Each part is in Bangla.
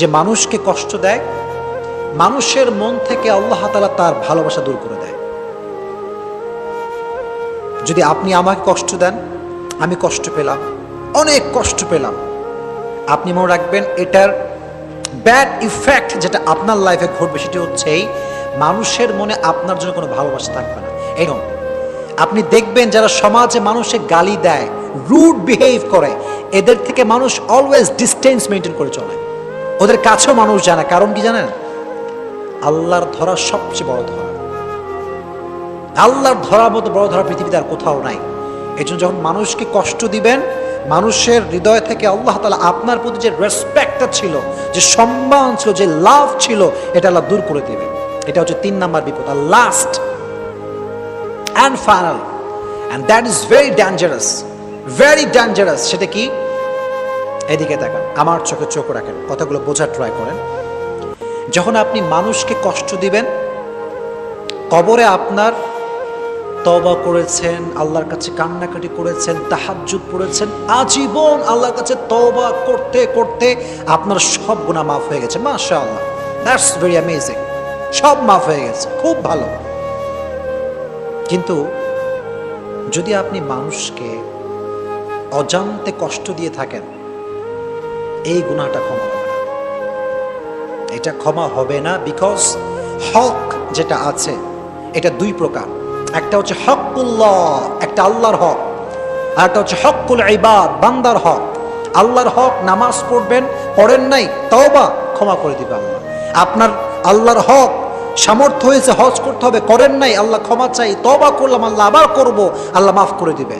যে মানুষকে কষ্ট দেয়, মানুষের মন থেকে আল্লাহ তালা তার ভালোবাসা দূর করে দেয়। যদি আপনি আমাকে কষ্ট দেন, আমি কষ্ট পেলাম, অনেক কষ্ট পেলাম। আপনি মনে রাখবেন, এটার ব্যাড ইফেক্ট যেটা আপনার লাইফে ঘটবে সেটা হচ্ছে মানুষের মনে আপনার জন্য কোনো ভালোবাসা থাকবে না। এরকম আপনি দেখবেন যারা সমাজে মানুষে গালি দেয় রুড বিহেভ করে, এদের থেকে মানুষ অলওয়েজ ডিস্টেন্স মেনটেন করে চলে। ওদের কাছেও মানুষ জানে কারণ কি জানেন? আল্লাহর ধরা সবচেয়ে বড় ধরা। আল্লাহর ধরার মতো বড় ধরা পৃথিবীতে আর কোথাও নাই। এই জন্য যখন মানুষকে কষ্ট দিবেন, মানুষের হৃদয় থেকে আল্লাহ তালা আপনার প্রতি যে রেসপেক্টটা ছিল, যে সম্মান ছিল, যে লাভ ছিল, এটা আল্লাহ দূর করে দেবে এটা হচ্ছে তিন নাম্বার বিপদ। আর last and final and that is very dangerous very dangerous সেটা কি? এদিকে তাকান, আমার চোখে চোখ রাখেন, কথাগুলো বোঝার ট্রাই করেন। যখন আপনি মানুষকে কষ্ট দিবেন, কবরে আপনার তবা করেছেন, আল্লাহর কাছে কান্নাকাটি করেছেন, তাহাজ্জুদ পড়েছেন, আজীবন আল্লাহর কাছে তবা করতে করতে আপনার সব গুণা মাফ হয়ে গেছে। মাশা আল্লাহ দ্যাটস ভেরি অ্যামেজিং সব মাফ হয়ে গেছে, খুব ভালো। কিন্তু যদি আপনি মানুষকে অজান্তে কষ্ট দিয়ে থাকেন এই গুণাটা ক্ষমা হবে না। এটা ক্ষমা হবে না বিকজ হক যেটা আছে, এটা দুই প্রকার। একটা হচ্ছে হকুল্লাহ, একটা আল্লাহর হক। আর একটা হচ্ছে হকুল ইবাদ, বান্দার হক। আল্লাহর হক নামাজ পড়বেন, পড়েন নাই, তওবা ক্ষমা করে দিবে আল্লাহ। আপনার আল্লাহর হক, সামর্থ্য হয়েছে হজ করতে হবে, করেন নাই, আল্লাহ ক্ষমা চাই, তওবা করলাম, আল্লাহ আবার করব, আল্লাহ মাফ করে দিবে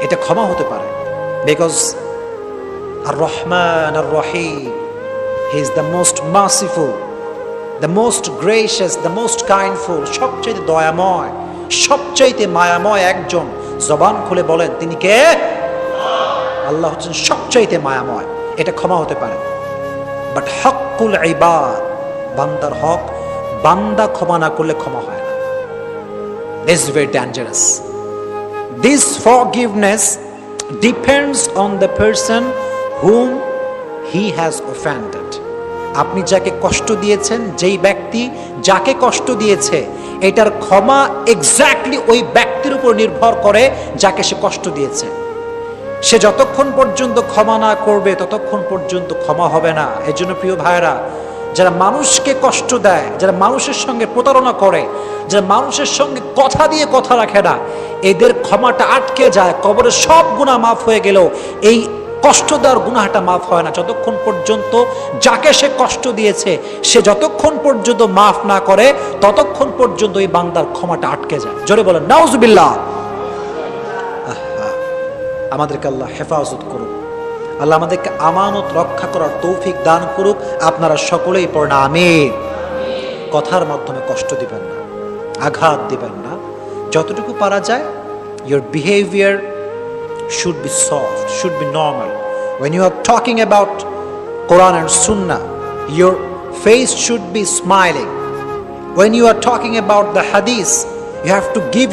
এটা ক্ষমা হতে পারে। বিকজ আর রহমান আর রহিম he is the most merciful the most gracious the most kindful সবচাইতে দয়াময়, সবচাইতে মায়াময় একজন। জবান খুলে বলেন, তিনি কে? আল্লাহ হচ্ছেন সবচাইতে মায়াময়। এটা ক্ষমা হতে পারে। বাট হকুল ইবাদ বান্দার হক, বান্দা ক্ষমা না করলে ক্ষমা হয় না। This very dangerous This forgiveness depends on the person whom he has offended. আপনি যাকে কষ্ট দিয়েছেন, যেই ব্যক্তি যাকে কষ্ট দিয়েছে, এটার ক্ষমা এক্স্যাক্টলি ওই ব্যক্তির উপর নির্ভর করে যাকে সে কষ্ট দিয়েছে সে যতক্ষণ পর্যন্ত ক্ষমা না করবে, ততক্ষণ পর্যন্ত ক্ষমা হবে না এই জন্য প্রিয় ভাইরা যারা মানুষকে কষ্ট দেয়, যারা মানুষের সঙ্গে প্রতারণা করে, যারা মানুষের সঙ্গে কথা দিয়ে কথা রাখে না, এদের ক্ষমাটা আটকে যায়, কবরে সব গুণা মাফ হয়ে গেলেও এই কষ্ট দেওয়ার গুনাহটা মাফ হয় না। যতক্ষণ পর্যন্ত যাকে সে কষ্ট দিয়েছে, সে যতক্ষণ পর্যন্ত মাফ না করে, ততক্ষণ পর্যন্ত এই বান্দার ক্ষমাটা আটকে যায়। জোরে বলেন, নাউজুবিল্লাহ। আমাদেরকে আল্লাহ হেফাজত করুক। আল্লাহ আমাদেরকে আমানত রক্ষা করার তৌফিক দান করুক। আপনারা সকলেই পড়না, আমিন। কথার মাধ্যমে কষ্ট দিবেন না, আঘাত দিবেন না। যতটুকু পারা যায় your behaviour should be soft, should be normal. When you are talking about Quran and Sunnah, your face should be smiling. When you are talking about the Hadith, you have to give